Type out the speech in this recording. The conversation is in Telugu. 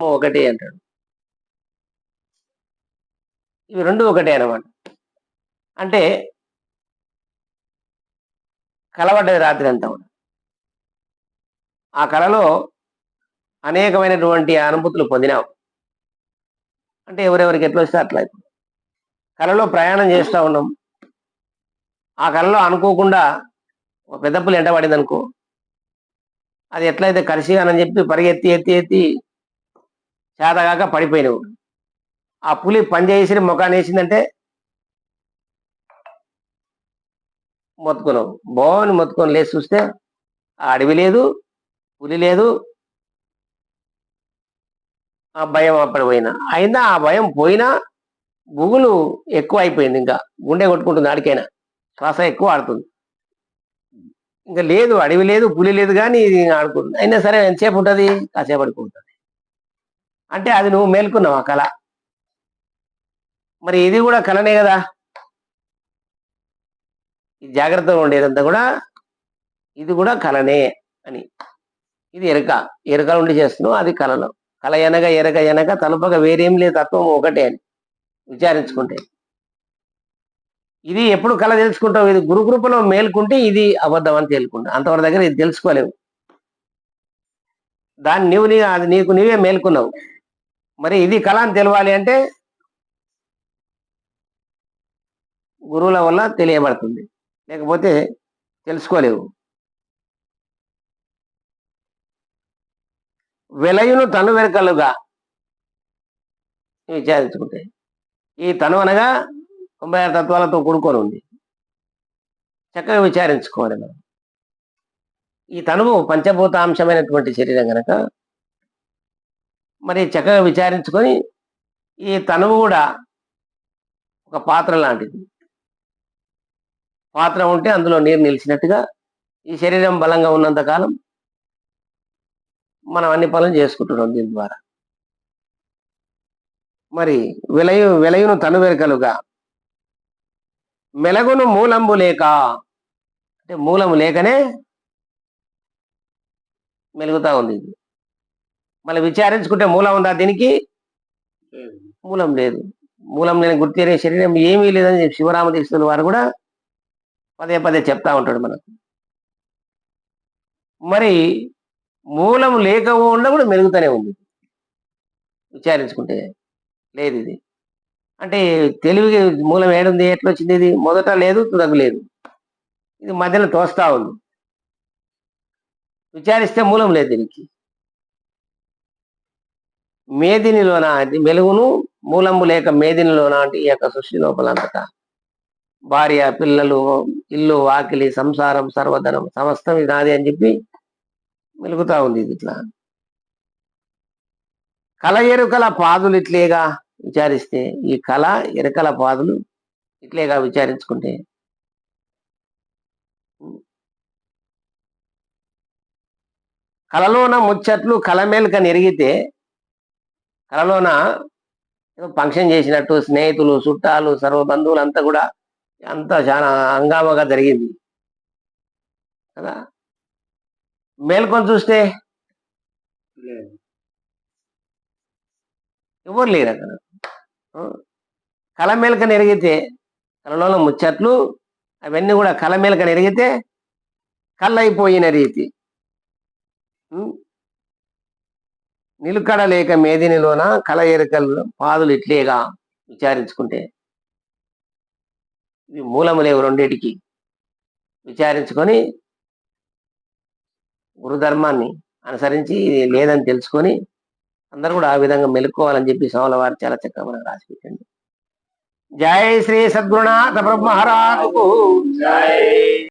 ఒకటే అంటాడు. ఇవి రెండు ఒకటే అనమాట అంటే కలవడ్డది రాత్రి అంతా కూడా. ఆ కళలో అనేకమైనటువంటి అనుభూతులు పొందినావు అంటే ఎవరెవరికి ఎట్లా వస్తే అట్లా కళలో ప్రయాణం చేస్తూ ఉన్నాం. ఆ కళలో అనుకోకుండా ఒక పెద్ద ఎంట పడింది అనుకో అది ఎట్లయితే కరిసిగానని చెప్పి పరిగెత్తి ఎత్తి ఎత్తి చేతగాక పడిపోయినావు. ఆ పులి పనిచేసి ముఖాన్ని వేసిందంటే మొత్తుకున్నావు. బాగుని మొత్తుకొని లేచి చూస్తే ఆ అడవి లేదు పులి లేదు. ఆ భయం అప్పుడు పోయినా. అయినా ఆ భయం పోయినా గుగులు ఎక్కువ అయిపోయింది ఇంకా. గుండె కొట్టుకుంటుంది ఆడికైనా. శ్వాస ఎక్కువ ఆడుతుంది. ఇంకా లేదు అడవి లేదు పులి లేదు కానీ ఆడుకుంటుంది. అయినా సరే ఎంతసేపు ఉంటుంది? కాసేపు పడుకుంటుంది అంటే అది నువ్వు మేల్కున్నావు ఆ కళ. మరి ఇది కూడా కళనే కదా. ఈ జాగ్రత్తగా ఉండేదంతా కూడా ఇది కూడా కళనే అని. ఇది ఎరక. ఎరక ఉండి చేస్తున్నావు అది కళలో. కళ ఎనగ ఎరక ఎనక తలుపక వేరేం లేదు తత్వం ఒకటే అని విచారించుకుంటే. ఇది ఎప్పుడు కళ తెలుసుకుంటావు? ఇది గురుకృపలో మేల్కుంటే ఇది అబద్ధం అని తేలుకుంటా. అంతవరకు దగ్గర ఇది తెలుసుకోలేవు. దాన్ని నీవు నీ అది నీకు నీవే మేల్కున్నావు. మరి ఇది కళ అని తెలవాలి అంటే గురువుల వల్ల తెలియబడుతుంది. లేకపోతే తెలుసుకోలేవు. వెలయును తను వెనకలుగా విచారించుకుంటే. ఈ తను అనగా తొంభై ఆరు తత్వాలతో కూడుకొని ఉంది. చక్కగా విచారించుకోవాలి మనం ఈ తనువు పంచభూతాంశమైనటువంటి శరీరం కనుక మరి చక్కగా విచారించుకొని ఈ తనువు కూడా ఒక పాత్ర లాంటిది. పాత్ర ఉంటే అందులో నీరు నిలిచినట్టుగా ఈ శరీరం బలంగా ఉన్నంతకాలం మనం అన్ని పనులు చేసుకుంటున్నాం దీని ద్వారా. మరి విలయు విలయును తను వెరకలుగా మెలగును మూలంబు లేక అంటే మూలము లేకనే మెలుగుతా ఉంది ఇది. మళ్ళీ విచారించుకుంటే మూలం ఉందా దీనికి? మూలం లేదు. మూలం లేని గుర్తెరే శరీరం ఏమీ లేదని చెప్పి శివరామ దీక్షితుల వారు కూడా పదే పదే చెప్తా ఉంటాడు మనకు. మరి మూలం లేక ఉండ కూడా మెరుగుతూనే ఉంది. విచారించుకుంటే లేదు ఇది. అంటే తెలివికి మూలం ఏడుంది ఎట్లా వచ్చింది ఇది? మొదట లేదు తుదకు లేదు. ఇది మధ్యలో తోస్తా ఉంది. విచారిస్తే మూలం లేదు దీనికి. మేదినిలోన మెలుగును మూలంబు లేక మేదినిలోన అంటే ఈ యొక్క సృష్టి లోపలంతటా. భార్య పిల్లలు ఇల్లు వాకిలి సంసారం సర్వధనం సమస్తం ఇది నాది అని చెప్పి మెలుగుతా ఉంది ఇది ఇట్లా. కల ఎరుకల పాదులు ఇట్లేగా విచారిస్తే ఈ కళ ఎరుకల పాదులు ఇట్లేగా విచారించుకుంటే. కలలోన ముచ్చట్లు కలమేలుక నెరిగితే కలలోన ఏదో ఫంక్షన్ చేసినట్టు స్నేహితులు చుట్టాలు సర్వ బంధువులు అంతా కూడా అంతా చాలా హంగామాగా జరిగింది. కదా? మేల్కొని చూస్తే ఎవరు లేరు అక్కడ కల కళ ఎరిగితే కలలోన కళలో ముచ్చట్లు అవన్నీ కూడా కళ మేలక ఎరిగితే కళ్ళైపోయిన రీతి. నిలుకడ లేక మేదినిలోన కల ఎరుకలు పాదులు ఇట్లేగా విచారించుకుంటే. ఇవి మూలము లేవు రెండింటికి. విచారించుకొని గురుధర్మాన్ని అనుసరించి ఇది లేదని తెలుసుకొని అందరూ కూడా ఆ విధంగా మెలుక్కోవాలని చెప్పి సోమల వారు చాలా చక్కగా మనకు రాసి పెట్టండి జై శ్రీ సద్గుణాథ బ్రహ్మహరాజు